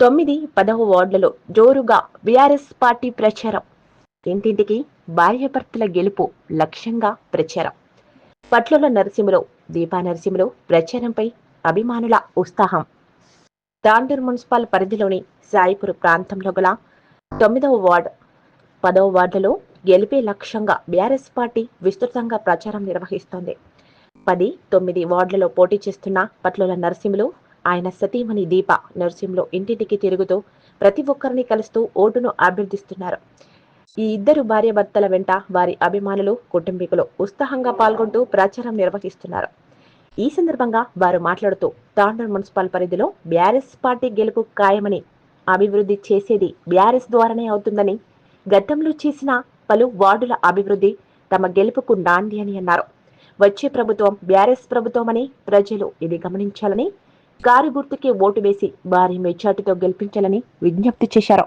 తొమ్మిది పదవ వార్డులలో జోరుగా బీఆర్ఎస్ పార్టీ ప్రచారం. ఇంటింటికి భార్యాభర్తల గెలుపు లక్ష్యంగా ప్రచారం. పట్ల నరసింహలో దీపా నరసింహలో ప్రచారంపై అభిమానుల ఉత్సాహం. తాండూరు మున్సిపల్ పరిధిలోని సాయిపూర్ ప్రాంతంలో గల తొమ్మిదవ వార్డు పదవ వార్డులో గెలిపే లక్ష్యంగా బీఆర్ఎస్ పార్టీ విస్తృతంగా ప్రచారం నిర్వహిస్తోంది. పది తొమ్మిది వార్డులలో పోటీ చేస్తున్న పట్ల నరసింహులు ఆయన సతీమణి దీప నరసింహులు ఇంటింటికి తిరుగుతూ ప్రతి ఒక్కరిని కలుస్తూ ఓటును అభ్యర్థిస్తున్నారు. ఈ ఇద్దరు భార్యాభర్తల వెంట వారి అభిమానులు కుటుంబీకులు ఉత్సాహంగా పాల్గొంటూ ప్రచారం నిర్వహిస్తున్నారు. ఈ సందర్భంగా వారు మాట్లాడుతూ తాండూర్ మున్సిపల్ పరిధిలో బ్యారెస్ పార్టీ గెలుపు ఖాయమని అభివృద్ధి చేసేది బ్యారెస్ ద్వారానే అవుతుందని గతంలో చేసిన పలు వార్డుల అభివృద్ధి తమ గెలుపుకు నాంది అని అన్నారు. వచ్చే ప్రభుత్వం బ్యారెస్ ప్రభుత్వమని ప్రజలు ఇది గమనించాలని కారు గుర్తుకే ఓటు వేసి భారీ మెజార్టీతో గెలిపించాలని విజ్ఞప్తి చేశారు.